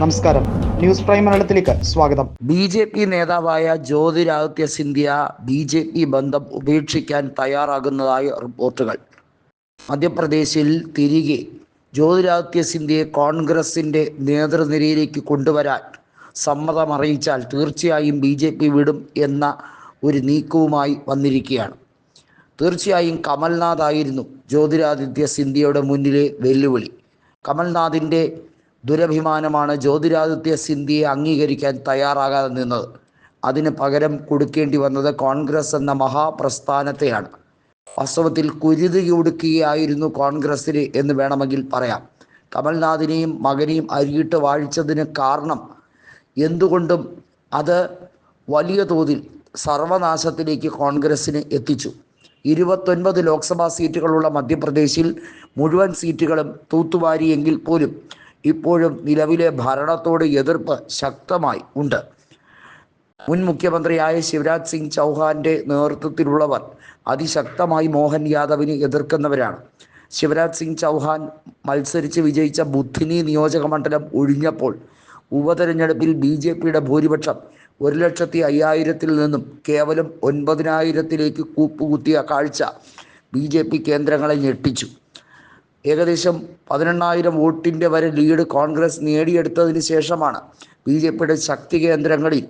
നമസ്കാരം. News prime മലയാളത്തിലേക്ക് സ്വാഗതം. ബി ജെ പി നേതാവായ Jyotiraditya Scindia B J P ബന്ധം ഉപേക്ഷിക്കാൻ തയ്യാറാകുന്നതായി റിപ്പോർട്ടുകൾ. മധ്യപ്രദേശിൽ തിരികെ ജ്യോതിരാദിത്യ സിന്ധ്യയെ കോൺഗ്രസിന്റെ നേതൃനിരയിലേക്ക് കൊണ്ടുവരാൻ സമ്മതം അറിയിച്ചാൽ തീർച്ചയായും ബി ജെ പി വിടും എന്ന ഒരു നീക്കവുമായി വന്നിരിക്കുകയാണ്. തീർച്ചയായും കമൽനാഥ് ആയിരുന്നു ജ്യോതിരാദിത്യ സിന്ധ്യയുടെ മുന്നിലെ വെല്ലുവിളി. കമൽനാഥിന്റെ ദുരഭിമാനമാണ് ജ്യോതിരാദിത്യ സിന്ധ്യയെ അംഗീകരിക്കാൻ തയ്യാറാകാതെ നിന്നത്. അതിന് പകരം കൊടുക്കേണ്ടി വന്നത് കോൺഗ്രസ് എന്ന മഹാപ്രസ്ഥാനത്തെയാണ്. വാസ്തവത്തിൽ കുരുതി കൊടുക്കുകയായിരുന്നു കോൺഗ്രസ്സിന് എന്ന് വേണമെങ്കിൽ പറയാം. കമൽനാഥിനെയും മകനെയും അരിയിട്ട് വാഴിച്ചതിന് കാരണം എന്തുകൊണ്ടും അത് വലിയ തോതിൽ സർവനാശത്തിലേക്ക് കോൺഗ്രസ്സിന് എത്തിച്ചു. ഇരുപത്തൊൻപത് ലോക്സഭാ സീറ്റുകളുള്ള മധ്യപ്രദേശിൽ മുഴുവൻ സീറ്റുകളും തൂത്തുവാരിയെങ്കിൽ പോലും ഇപ്പോഴും നിലവിലെ ഭരണത്തോട് എതിർപ്പ് ശക്തമായി ഉണ്ട്. മുൻ മുഖ്യമന്ത്രിയായ ശിവരാജ് സിംഗ് ചൗഹാന്റെ നേതൃത്വത്തിലുള്ളവർ അതിശക്തമായി മോഹൻ യാദവിനെ എതിർക്കുന്നവരാണ്. ശിവരാജ് സിംഗ് ചൗഹാൻ മത്സരിച്ച് വിജയിച്ച ബുദ്ധിനി നിയോജക മണ്ഡലം ഒഴിഞ്ഞപ്പോൾ ഉപതെരഞ്ഞെടുപ്പിൽ ബി ജെ പിയുടെ ഭൂരിപക്ഷം ഒരു ലക്ഷത്തി അയ്യായിരത്തിൽ നിന്നും കേവലം ഒൻപതിനായിരത്തിലേക്ക് കൂപ്പുകുത്തിയ കാഴ്ച ബി ജെ പി കേന്ദ്രങ്ങളെ ഞെട്ടിച്ചു. ഏകദേശം പതിനെണ്ണായിരം വോട്ടിന്റെ വരെ ലീഡ് കോൺഗ്രസ് നേടിയെടുത്തതിന് ശേഷമാണ് ബി ജെ പിയുടെ ശക്തി കേന്ദ്രങ്ങളിൽ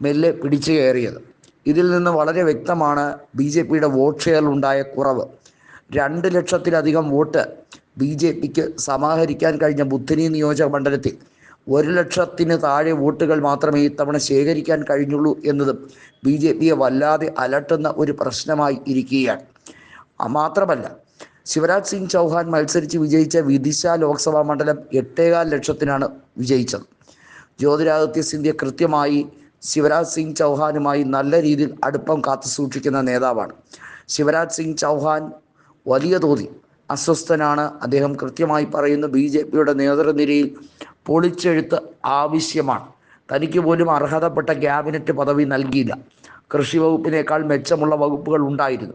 മെല്ലെ പിടിച്ചു കയറിയത്. ഇതിൽ നിന്ന് വളരെ വ്യക്തമാണ് ബി ജെ പിയുടെ വോട്ട് ഷെയറിലുണ്ടായ കുറവ്. രണ്ട് ലക്ഷത്തിലധികം വോട്ട് ബി ജെ പിക്ക് സമാഹരിക്കാൻ കഴിഞ്ഞ ബുദ്ധിനി നിയോജക മണ്ഡലത്തിൽ ഒരു ലക്ഷത്തിന് താഴെ വോട്ടുകൾ മാത്രമേ ഇത്തവണ ശേഖരിക്കാൻ കഴിഞ്ഞുള്ളൂ എന്നതും ബി ജെ പിയെ വല്ലാതെ അലട്ടുന്ന ഒരു പ്രശ്നമായി ഇരിക്കുകയാണ്. മാത്രമല്ല ശിവരാജ് സിംഗ് ചൗഹാൻ മത്സരിച്ച് വിജയിച്ച വിദിശ ലോക്സഭാ മണ്ഡലം എട്ടേകാൽ ലക്ഷത്തിനാണ് വിജയിച്ചത്. ജ്യോതിരാദിത്യ സിന്ധ്യ കൃത്യമായി ശിവരാജ് സിംഗ് ചൗഹാനുമായി നല്ല രീതിയിൽ അടുപ്പം കാത്തു സൂക്ഷിക്കുന്ന നേതാവാണ്. ശിവരാജ് സിംഗ് ചൗഹാൻ വലിയ തോതിൽ അസ്വസ്ഥനാണ്. അദ്ദേഹം കൃത്യമായി പറയുന്നു ബി ജെ പിയുടെ നേതൃനിരയിൽ പൊളിച്ചെഴുത്ത് ആവശ്യമാണ്. തനിക്ക് പോലും അർഹതപ്പെട്ട ക്യാബിനറ്റ് പദവി നൽകിയില്ല. കൃഷി വകുപ്പിനേക്കാൾ മെച്ചമുള്ള വകുപ്പുകൾ ഉണ്ടായിരുന്നു.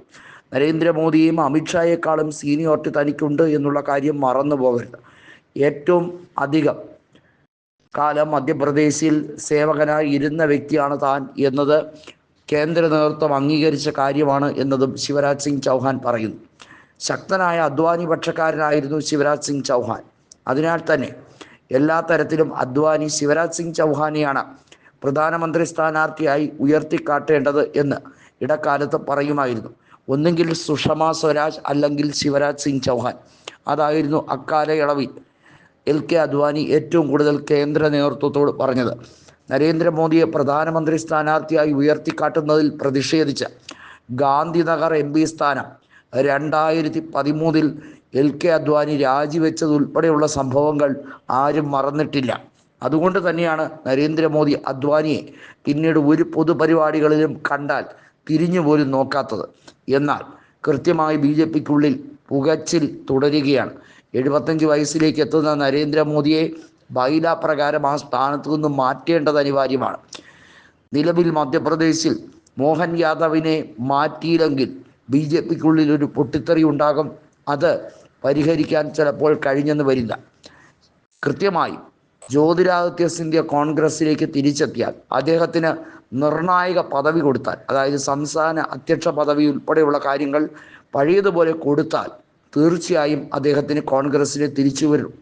നരേന്ദ്രമോദിയെയും അമിത്ഷായേക്കാളും സീനിയോറിറ്റി തനിക്കുണ്ട് എന്നുള്ള കാര്യം മറന്നു പോകരുത്. ഏറ്റവും അധികം കാലം മധ്യപ്രദേശിൽ സേവകനായി ഇരുന്ന വ്യക്തിയാണ് താൻ എന്നത് കേന്ദ്ര നേതൃത്വം അംഗീകരിച്ച കാര്യമാണ് എന്നതും ശിവരാജ് സിംഗ് ചൗഹാൻ പറയുന്നു. ശക്തനായ അദ്വാനി പക്ഷക്കാരനായിരുന്നു ശിവരാജ് സിംഗ് ചൗഹാൻ. അതിനാൽ തന്നെ എല്ലാ തരത്തിലും അദ്വാനി ശിവരാജ് സിംഗ് ചൗഹാനെയാണ് പ്രധാനമന്ത്രി സ്ഥാനാർത്ഥിയായി ഉയർത്തിക്കാട്ടേണ്ടത് എന്ന് ഇടക്കാലത്ത് പറയുമായിരുന്നു. ഒന്നുകിൽ സുഷമ സ്വരാജ് അല്ലെങ്കിൽ ശിവരാജ് സിംഗ് ചൗഹാൻ. അതായിരുന്നു അക്കാലയളവിൽ എൽ കെ അദ്വാനി ഏറ്റവും കൂടുതൽ കേന്ദ്ര നേതൃത്വത്തോട് പറഞ്ഞത്. നരേന്ദ്രമോദിയെ പ്രധാനമന്ത്രി സ്ഥാനാർത്ഥിയായി ഉയർത്തിക്കാട്ടുന്നതിൽ പ്രതിഷേധിച്ച് ഗാന്ധിനഗർ എം പി സ്ഥാനം രണ്ടായിരത്തി പതിമൂന്നിൽ എൽ കെ അദ്വാനി രാജിവെച്ചതുൾപ്പെടെയുള്ള സംഭവങ്ങൾ ആരും മറന്നിട്ടില്ല. അതുകൊണ്ട് തന്നെയാണ് നരേന്ദ്രമോദി അദ്വാനിയെ പിന്നീട് ഒരു പൊതുപരിപാടികളിലും കണ്ടാൽ തിരിഞ്ഞു പോലും നോക്കാത്തത്. എന്നാൽ കൃത്യമായി ബി ജെ പിക്കുള്ളിൽ പുകച്ചിൽ തുടരുകയാണ്. എഴുപത്തഞ്ച് വയസ്സിലേക്ക് എത്തുന്ന നരേന്ദ്രമോദിയെ ബൈല പ്രകാരം ആ സ്ഥാനത്തു നിന്ന് മാറ്റേണ്ടത് അനിവാര്യമാണ്. നിലവിൽ മധ്യപ്രദേശിൽ മോഹൻ യാദവിനെ മാറ്റിയില്ലെങ്കിൽ ബി ജെ പിക്കുള്ളിൽ ഒരു പൊട്ടിത്തെറി ഉണ്ടാകും. അത് പരിഹരിക്കാൻ ചിലപ്പോൾ കഴിഞ്ഞെന്ന് വരില്ല. കൃത്യമായി ജ്യോതിരാദിത്യ സിന്ധ്യ കോൺഗ്രസിലേക്ക് തിരിച്ചെത്തിയാൽ അദ്ദേഹത്തിന് നിർണായക പദവി കൊടുത്താൽ അതായത് സംസ്ഥാന അധ്യക്ഷ പദവി ഉൾപ്പെടെയുള്ള കാര്യങ്ങൾ പഴയതുപോലെ കൊടുത്താൽ തീർച്ചയായും അദ്ദേഹത്തിന് കോൺഗ്രസ്സിനെ തിരിച്ചു വരും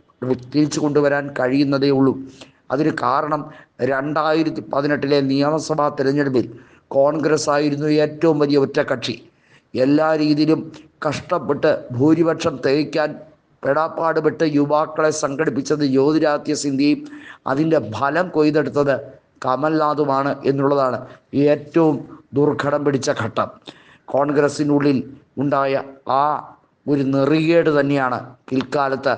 തിരിച്ചു കൊണ്ടുവരാൻ കഴിയുന്നതേ ഉള്ളൂ. അതിന് കാരണം രണ്ടായിരത്തി പതിനെട്ടിലെ നിയമസഭാ തിരഞ്ഞെടുപ്പിൽ കോൺഗ്രസ് ആയിരുന്നു ഏറ്റവും വലിയ ഒറ്റക്കക്ഷി എല്ലാ രീതിയിലും കഷ്ടപ്പെട്ട് ഭൂരിപക്ഷം തികയ്ക്കാൻ പെടാപ്പാടുപെട്ട് യുവാക്കളെ സംഘടിപ്പിച്ചത് ജ്യോതിരാദിത്യ സിന്ധ്യയും അതിന്റെ ഫലം കൊയ്തെടുത്തത് കമൽനാഥുമാണ് എന്നുള്ളതാണ് ഏറ്റവും ദുർഘടം പിടിച്ച ഘട്ടം. കോൺഗ്രസിനുള്ളിൽ ഉണ്ടായ ആ ഒരു നെറികേട് തന്നെയാണ് പിൽക്കാലത്ത്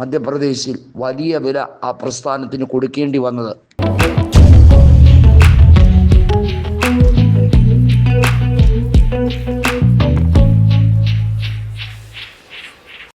മധ്യപ്രദേശിൽ വലിയ വില ആ പ്രസ്ഥാനത്തിന് കൊടുക്കേണ്ടി വന്നത്.